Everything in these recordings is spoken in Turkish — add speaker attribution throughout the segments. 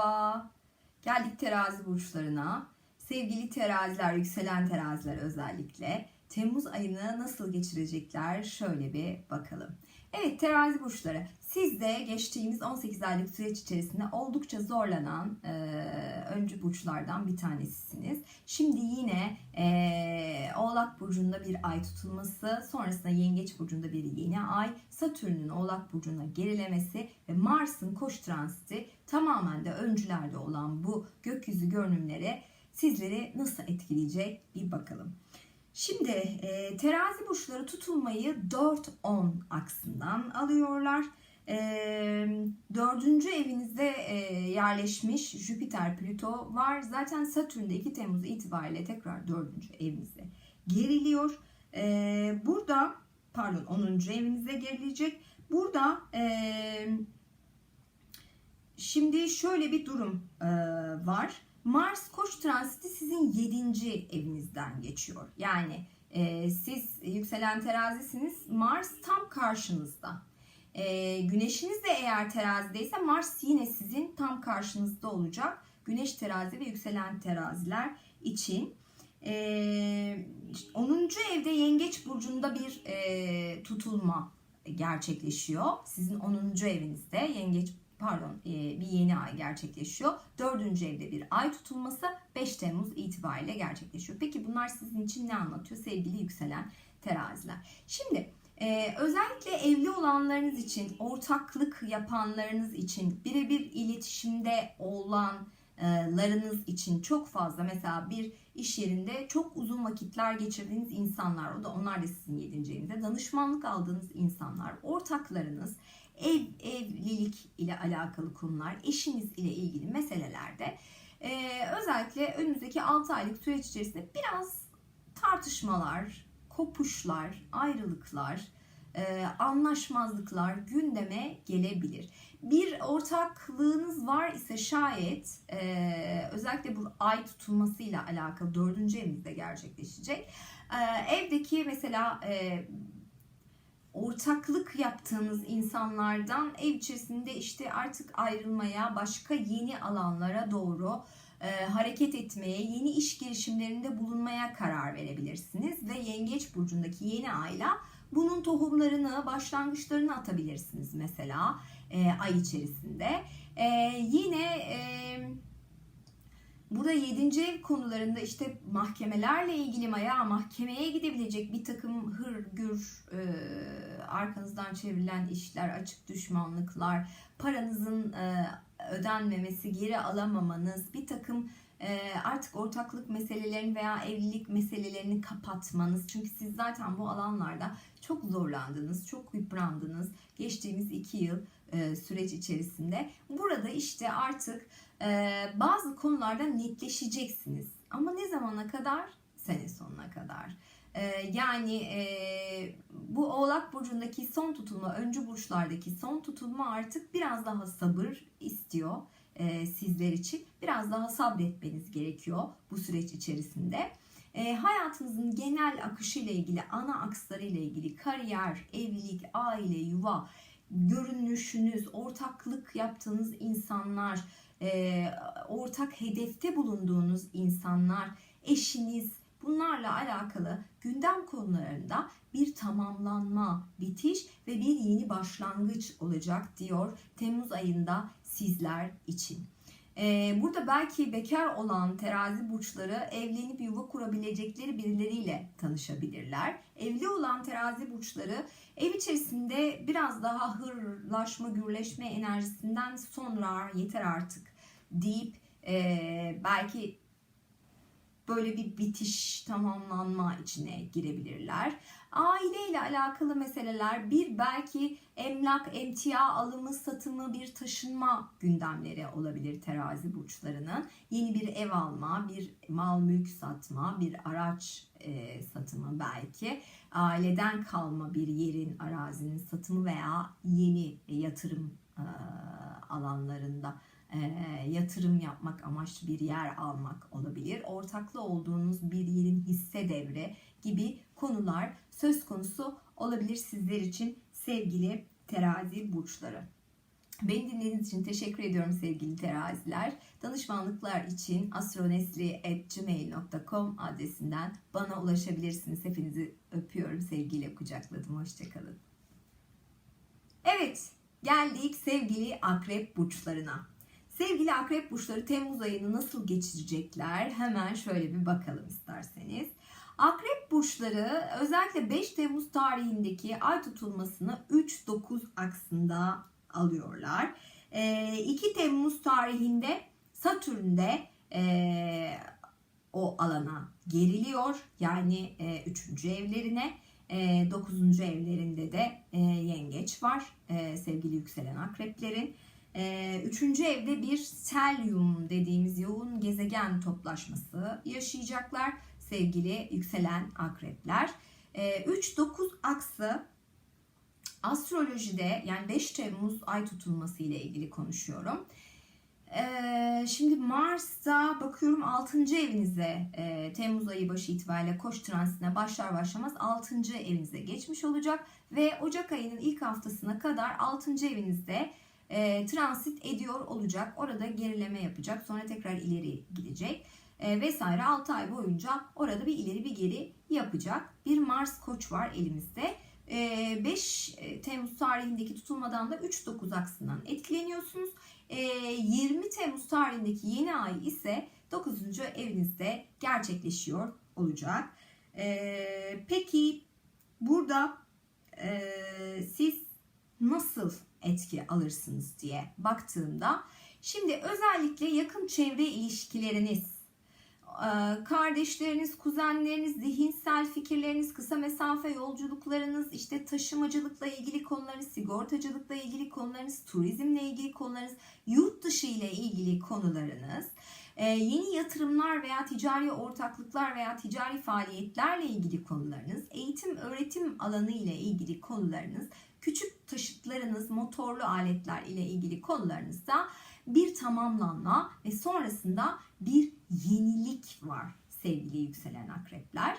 Speaker 1: Merhaba. Geldik terazi burçlarına. Sevgili teraziler, yükselen teraziler özellikle Temmuz ayını nasıl geçirecekler şöyle bir bakalım. Evet terazi burçları siz de geçtiğimiz 18 aylık süreç içerisinde oldukça zorlanan e, öncü burçlardan bir tanesisiniz. Şimdi yine e, Oğlak Burcu'nda bir ay tutulması, sonrasında Yengeç Burcu'nda bir yeni ay, Satürn'ün Oğlak Burcu'na gerilemesi ve Mars'ın koş transiti tamamen de öncülerde olan bu gökyüzü görünümleri sizleri nasıl etkileyecek bir bakalım. Şimdi e, terazi burçları tutulmayı 4-10 aksından alıyorlar. E, dördüncü evinizde e, yerleşmiş Jüpiter, Plüto var. Zaten Satürn de 2 Temmuz itibariyle tekrar dördüncü evinizde geriliyor. E, burada pardon 10. evinize gerileyecek. Burada e, şimdi şöyle bir durum e, var. Mars Koç transiti sizin 7. evinizden geçiyor. Yani e, siz yükselen terazisiniz. Mars tam karşınızda. E, güneşiniz de eğer terazideyse Mars yine sizin tam karşınızda olacak. Güneş terazi ve yükselen teraziler için. E, 10. evde yengeç burcunda bir e, tutulma gerçekleşiyor. Sizin 10. evinizde yengeç pardon e, bir yeni ay gerçekleşiyor. Dördüncü evde bir ay tutulması 5 Temmuz itibariyle gerçekleşiyor. Peki bunlar sizin için ne anlatıyor sevgili yükselen teraziler? Şimdi ee, özellikle evli olanlarınız için, ortaklık yapanlarınız için, birebir iletişimde olanlarınız için çok fazla mesela bir iş yerinde çok uzun vakitler geçirdiğiniz insanlar, o da onlar da sizin 7. evinizde, danışmanlık aldığınız insanlar, ortaklarınız, ev evlilik ile alakalı konular, eşiniz ile ilgili meselelerde e, özellikle önümüzdeki 6 aylık süreç içerisinde biraz tartışmalar, kopuşlar, ayrılıklar, e, anlaşmazlıklar gündeme gelebilir. Bir ortaklığınız var ise şayet e, özellikle bu ay tutulmasıyla alakalı dördüncü evinizde gerçekleşecek. E, evdeki mesela e, ortaklık yaptığınız insanlardan ev içerisinde işte artık ayrılmaya, başka yeni alanlara doğru e, hareket etmeye, yeni iş girişimlerinde bulunmaya karar verebilirsiniz ve Yengeç burcundaki yeni ayla bunun tohumlarını, başlangıçlarını atabilirsiniz mesela e, ay içerisinde. E, yine e, Burada 7. ev konularında işte mahkemelerle ilgili maya mahkemeye gidebilecek bir takım hırgür e, arkanızdan çevrilen işler, açık düşmanlıklar, paranızın e, ödenmemesi, geri alamamanız, bir takım e, artık ortaklık meselelerini veya evlilik meselelerini kapatmanız. Çünkü siz zaten bu alanlarda çok zorlandınız, çok yıprandınız geçtiğimiz iki yıl e, süreç içerisinde. Burada işte artık e, bazı konularda netleşeceksiniz. Ama ne zamana kadar? Sene sonuna kadar. E, yani bu Oğlak Burcu'ndaki son tutulma, öncü burçlardaki son tutulma artık biraz daha sabır istiyor sizler için. Biraz daha sabretmeniz gerekiyor bu süreç içerisinde. E, hayatınızın genel akışı ile ilgili, ana aksları ile ilgili kariyer, evlilik, aile, yuva, görünüşünüz, ortaklık yaptığınız insanlar, e, ortak hedefte bulunduğunuz insanlar, eşiniz bunlarla alakalı gündem konularında bir tamamlanma, bitiş ve bir yeni başlangıç olacak diyor Temmuz ayında sizler için. Ee, burada belki bekar olan terazi burçları evlenip yuva kurabilecekleri birileriyle tanışabilirler. Evli olan terazi burçları ev içerisinde biraz daha hırlaşma, gürleşme enerjisinden sonra yeter artık deyip e, belki böyle bir bitiş, tamamlanma içine girebilirler. Aile ile alakalı meseleler bir belki emlak, emtia alımı, satımı, bir taşınma gündemleri olabilir terazi burçlarının. Yeni bir ev alma, bir mal mülk satma, bir araç e, satımı belki. Aileden kalma bir yerin, arazinin satımı veya yeni yatırım e, alanlarında e, yatırım yapmak amaçlı bir yer almak olabilir. Ortaklı olduğunuz bir yerin hisse devre gibi konular söz konusu olabilir sizler için sevgili terazi burçları. Beni dinlediğiniz için teşekkür ediyorum sevgili teraziler. Danışmanlıklar için astronesli.gmail.com adresinden bana ulaşabilirsiniz. Hepinizi öpüyorum, sevgiyle kucakladım. Hoşçakalın. Evet, geldik sevgili akrep burçlarına. Sevgili akrep burçları Temmuz ayını nasıl geçirecekler? Hemen şöyle bir bakalım isterseniz. Akrep burçları özellikle 5 Temmuz tarihindeki ay tutulmasını 3-9 aksında alıyorlar. 2 Temmuz tarihinde Satürn'de e, o alana geriliyor. Yani 3. evlerine. 9. evlerinde de e, yengeç var. E, sevgili yükselen akreplerin. Üçüncü evde bir selyum dediğimiz yoğun gezegen toplaşması yaşayacaklar sevgili yükselen akrepler. 3-9 aksı astrolojide yani 5 Temmuz ay tutulması ile ilgili konuşuyorum. Şimdi Mars'ta bakıyorum 6. evinize Temmuz ayı başı itibariyle koç transitine başlar başlamaz 6. evinize geçmiş olacak ve Ocak ayının ilk haftasına kadar 6. evinizde e, transit ediyor olacak. Orada gerileme yapacak. Sonra tekrar ileri gidecek. E, vesaire 6 ay boyunca orada bir ileri bir geri yapacak. Bir Mars koç var elimizde. E, 5 Temmuz tarihindeki tutulmadan da 3-9 aksından etkileniyorsunuz. E, 20 Temmuz tarihindeki yeni ay ise 9. evinizde gerçekleşiyor olacak. E, peki burada e, siz nasıl etki alırsınız diye baktığımda şimdi özellikle yakın çevre ilişkileriniz e, kardeşleriniz, kuzenleriniz, zihinsel fikirleriniz, kısa mesafe yolculuklarınız, işte taşımacılıkla ilgili konularınız, sigortacılıkla ilgili konularınız, turizmle ilgili konularınız, yurt dışı ile ilgili konularınız, e, yeni yatırımlar veya ticari ortaklıklar veya ticari faaliyetlerle ilgili konularınız, eğitim öğretim alanı ile ilgili konularınız küçük taşıtlarınız, motorlu aletler ile ilgili konularınızda bir tamamlanma ve sonrasında bir yenilik var sevgili yükselen akrepler.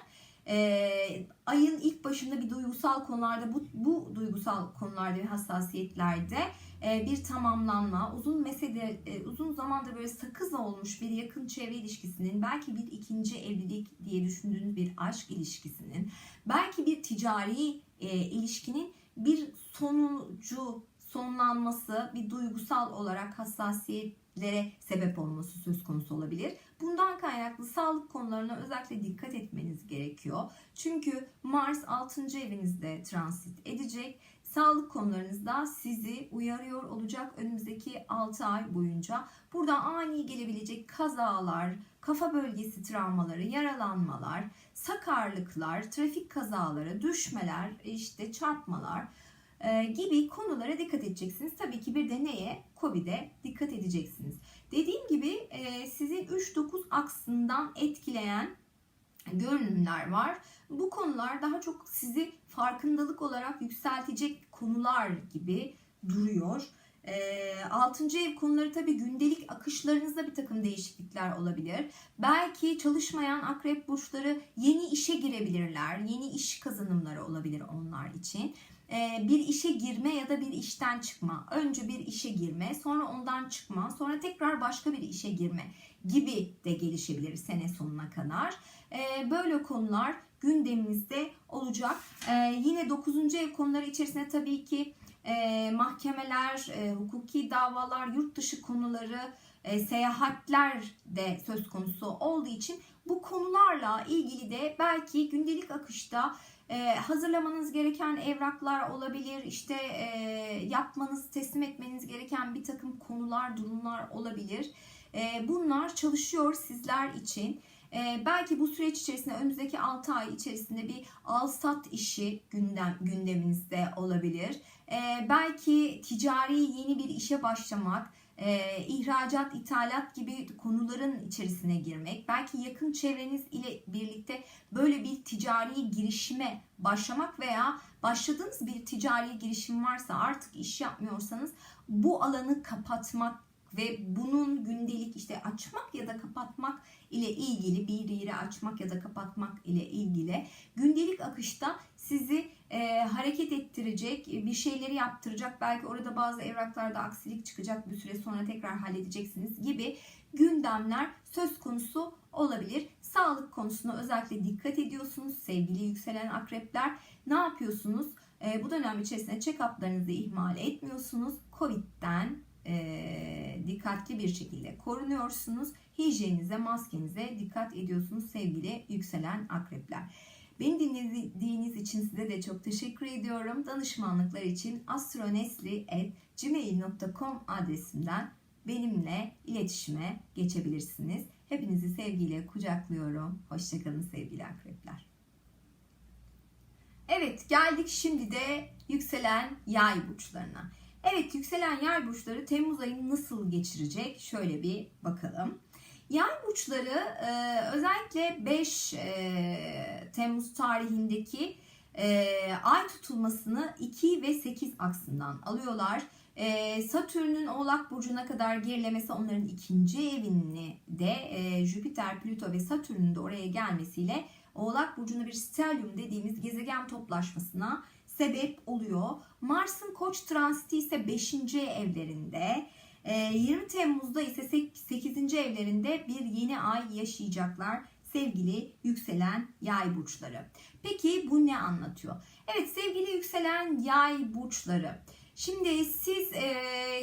Speaker 1: Ee, ayın ilk başında bir duygusal konularda bu, bu duygusal konularda ve hassasiyetlerde e, bir tamamlanma uzun mesele e, uzun zamandır böyle sakız olmuş bir yakın çevre ilişkisinin belki bir ikinci evlilik diye düşündüğünüz bir aşk ilişkisinin belki bir ticari e, ilişkinin bir sonucu sonlanması, bir duygusal olarak hassasiyetlere sebep olması söz konusu olabilir. Bundan kaynaklı sağlık konularına özellikle dikkat etmeniz gerekiyor. Çünkü Mars 6. evinizde transit edecek. Sağlık konularınızda sizi uyarıyor olacak önümüzdeki 6 ay boyunca. Burada ani gelebilecek kazalar, kafa bölgesi travmaları, yaralanmalar, sakarlıklar, trafik kazaları, düşmeler, işte çarpmalar e, gibi konulara dikkat edeceksiniz. Tabii ki bir de neye? Covid'e dikkat edeceksiniz. Dediğim gibi sizin 3-9 aksından etkileyen görünümler var. Bu konular daha çok sizi farkındalık olarak yükseltecek konular gibi duruyor. E, altıncı ev konuları tabii gündelik akışlarınızda bir takım değişiklikler olabilir. Belki çalışmayan akrep burçları yeni işe girebilirler. Yeni iş kazanımları olabilir onlar için. E, bir işe girme ya da bir işten çıkma. Önce bir işe girme, sonra ondan çıkma, sonra tekrar başka bir işe girme gibi de gelişebilir sene sonuna kadar. E, böyle konular gündemimizde olacak. E, yine 9. ev konuları içerisinde tabii ki mahkemeler, hukuki davalar, yurt dışı konuları, seyahatler de söz konusu olduğu için bu konularla ilgili de belki gündelik akışta e, hazırlamanız gereken evraklar olabilir, işte e, yapmanız, teslim etmeniz gereken bir takım konular, durumlar olabilir. E, bunlar çalışıyor sizler için. Ee, belki bu süreç içerisinde önümüzdeki 6 ay içerisinde bir al sat işi gündem gündeminizde olabilir. Ee, belki ticari yeni bir işe başlamak, e, ihracat, ithalat gibi konuların içerisine girmek, belki yakın çevreniz ile birlikte böyle bir ticari girişime başlamak veya başladığınız bir ticari girişim varsa artık iş yapmıyorsanız bu alanı kapatmak ve bunun gündelik işte açmak ya da kapatmak ile ilgili bir yeri açmak ya da kapatmak ile ilgili gündelik akışta sizi e, hareket ettirecek, bir şeyleri yaptıracak. Belki orada bazı evraklarda aksilik çıkacak. Bir süre sonra tekrar halledeceksiniz gibi gündemler söz konusu olabilir. Sağlık konusuna özellikle dikkat ediyorsunuz sevgili yükselen akrepler. Ne yapıyorsunuz? E, bu dönem içerisinde check-up'larınızı ihmal etmiyorsunuz. Covid'den e, dikkatli bir şekilde korunuyorsunuz. Hijyeninize, maskenize dikkat ediyorsunuz sevgili yükselen akrepler. Beni dinlediğiniz için size de çok teşekkür ediyorum. Danışmanlıklar için astronesli.gmail.com adresinden benimle iletişime geçebilirsiniz. Hepinizi sevgiyle kucaklıyorum. Hoşçakalın sevgili akrepler. Evet geldik şimdi de yükselen yay burçlarına. Evet yükselen yay burçları Temmuz ayını nasıl geçirecek? Şöyle bir bakalım. Yay burçları e, özellikle 5 e, Temmuz tarihindeki e, ay tutulmasını 2 ve 8 aksından alıyorlar. E, Satürn'ün Oğlak Burcu'na kadar gerilemesi onların ikinci evini de e, Jüpiter, Plüto ve Satürn'ün de oraya gelmesiyle Oğlak Burcu'na bir stelyum dediğimiz gezegen toplaşmasına sebep oluyor. Mars'ın Koç transiti ise 5. evlerinde. 20 Temmuz'da ise 8. evlerinde bir yeni ay yaşayacaklar sevgili yükselen yay burçları. Peki bu ne anlatıyor? Evet sevgili yükselen yay burçları. Şimdi siz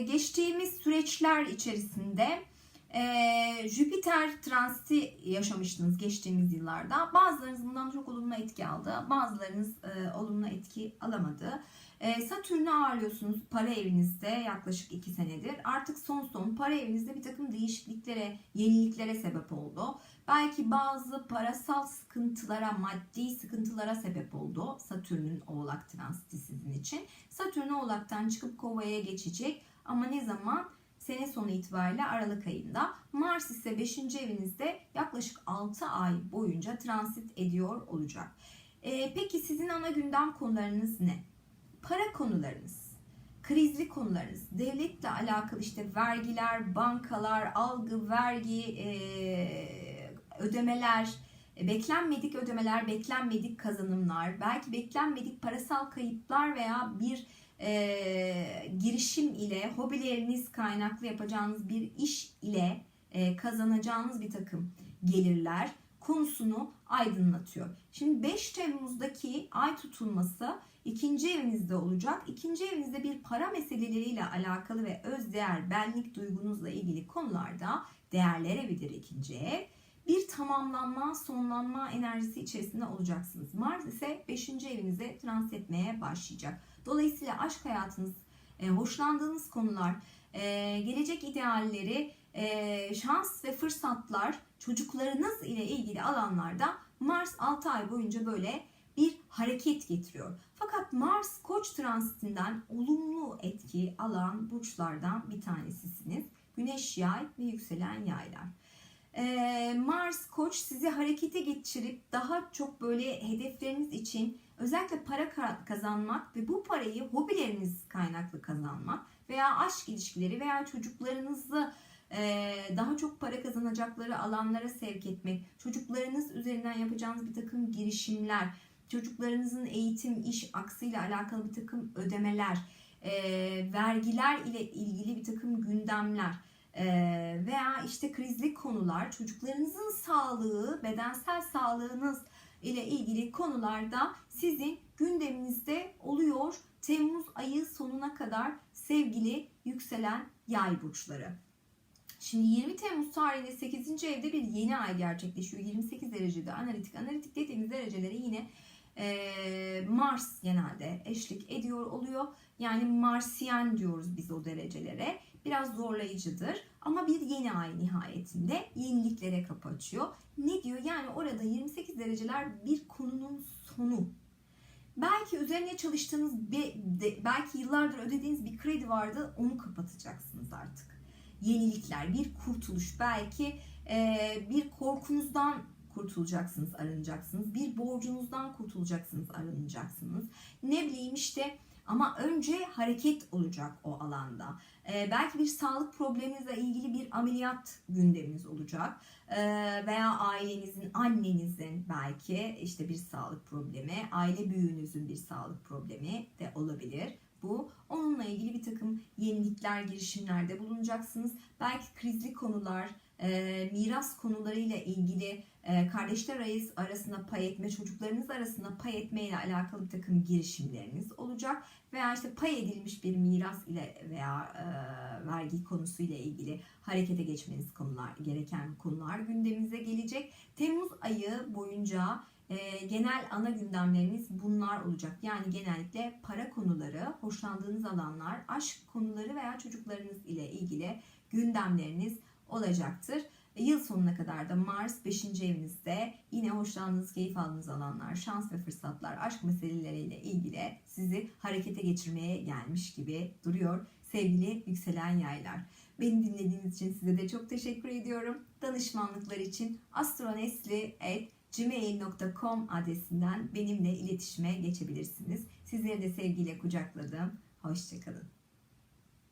Speaker 1: geçtiğimiz süreçler içerisinde e, Jüpiter transiti yaşamıştınız geçtiğimiz yıllarda. Bazılarınız bundan çok olumlu etki aldı. Bazılarınız e, olumlu etki alamadı. E, Satürn'ü ağırlıyorsunuz para evinizde yaklaşık 2 senedir. Artık son son para evinizde bir takım değişikliklere, yeniliklere sebep oldu. Belki bazı parasal sıkıntılara, maddi sıkıntılara sebep oldu. Satürn'ün oğlak transiti sizin için. Satürn oğlaktan çıkıp kovaya geçecek. Ama ne zaman? sene sonu itibariyle Aralık ayında. Mars ise 5. evinizde yaklaşık 6 ay boyunca transit ediyor olacak. Ee, peki sizin ana gündem konularınız ne? Para konularınız, krizli konularınız, devletle alakalı işte vergiler, bankalar, algı, vergi, e, ödemeler, beklenmedik ödemeler, beklenmedik kazanımlar, belki beklenmedik parasal kayıplar veya bir e, girişim ile hobileriniz kaynaklı yapacağınız bir iş ile e, kazanacağınız bir takım gelirler konusunu aydınlatıyor. Şimdi 5 Temmuz'daki ay tutulması ikinci evinizde olacak. İkinci evinizde bir para meseleleriyle alakalı ve öz değer, benlik duygunuzla ilgili konularda değerler evidir ikinci ev. Bir tamamlanma, sonlanma enerjisi içerisinde olacaksınız. Mars ise 5. evinize trans etmeye başlayacak. Dolayısıyla aşk hayatınız, e, hoşlandığınız konular, e, gelecek idealleri, e, şans ve fırsatlar çocuklarınız ile ilgili alanlarda Mars 6 ay boyunca böyle bir hareket getiriyor. Fakat Mars Koç transitinden olumlu etki alan burçlardan bir tanesisiniz. Güneş yay ve yükselen yaylar. Mars Koç sizi harekete geçirip daha çok böyle hedefleriniz için özellikle para kazanmak ve bu parayı hobileriniz kaynaklı kazanmak veya aşk ilişkileri veya çocuklarınızı daha çok para kazanacakları alanlara sevk etmek, çocuklarınız üzerinden yapacağınız bir takım girişimler, çocuklarınızın eğitim, iş aksıyla alakalı bir takım ödemeler, vergiler ile ilgili bir takım gündemler veya işte krizli konular, çocuklarınızın sağlığı, bedensel sağlığınız ile ilgili konularda sizin gündeminizde oluyor Temmuz ayı sonuna kadar sevgili yükselen yay burçları. Şimdi 20 Temmuz tarihinde 8. evde bir yeni ay gerçekleşiyor. 28 derecede analitik. Analitik dediğimiz dereceleri yine e, Mars genelde eşlik ediyor oluyor. Yani Marsiyen diyoruz biz o derecelere. Biraz zorlayıcıdır ama bir yeni ay nihayetinde yeniliklere kapı açıyor. Ne diyor? Yani orada 28 dereceler bir konunun sonu. Belki üzerine çalıştığınız, belki yıllardır ödediğiniz bir kredi vardı, onu kapatacaksınız artık. Yenilikler, bir kurtuluş, belki bir korkunuzdan kurtulacaksınız, arınacaksınız. Bir borcunuzdan kurtulacaksınız, arınacaksınız. Ne bileyim işte Ama önce hareket olacak o alanda. Ee, belki bir sağlık probleminizle ilgili bir ameliyat gündeminiz olacak. Ee, veya ailenizin, annenizin belki işte bir sağlık problemi, aile büyüğünüzün bir sağlık problemi de olabilir. Bu onunla ilgili bir takım yenilikler, girişimlerde bulunacaksınız. Belki krizli konular, e, miras konularıyla ilgili e, kardeşler arası- arasında pay etme, çocuklarınız arasında pay etme ile alakalı bir takım girişimleriniz olacak. Veya işte pay edilmiş bir miras ile veya e, vergi konusu ile ilgili harekete geçmeniz konular, gereken konular gündeminize gelecek. Temmuz ayı boyunca e, genel ana gündemleriniz bunlar olacak. Yani genellikle para konuları, hoşlandığınız alanlar, aşk konuları veya çocuklarınız ile ilgili gündemleriniz olacaktır. E, Yıl sonuna kadar da Mars 5. evinizde yine hoşlandığınız, keyif aldığınız alanlar, şans ve fırsatlar, aşk meseleleriyle ilgili sizi harekete geçirmeye gelmiş gibi duruyor sevgili yükselen yaylar. Beni dinlediğiniz için size de çok teşekkür ediyorum. Danışmanlıklar için astronesli.gmail.com adresinden benimle iletişime geçebilirsiniz. Sizleri de sevgiyle kucakladım. Hoşçakalın.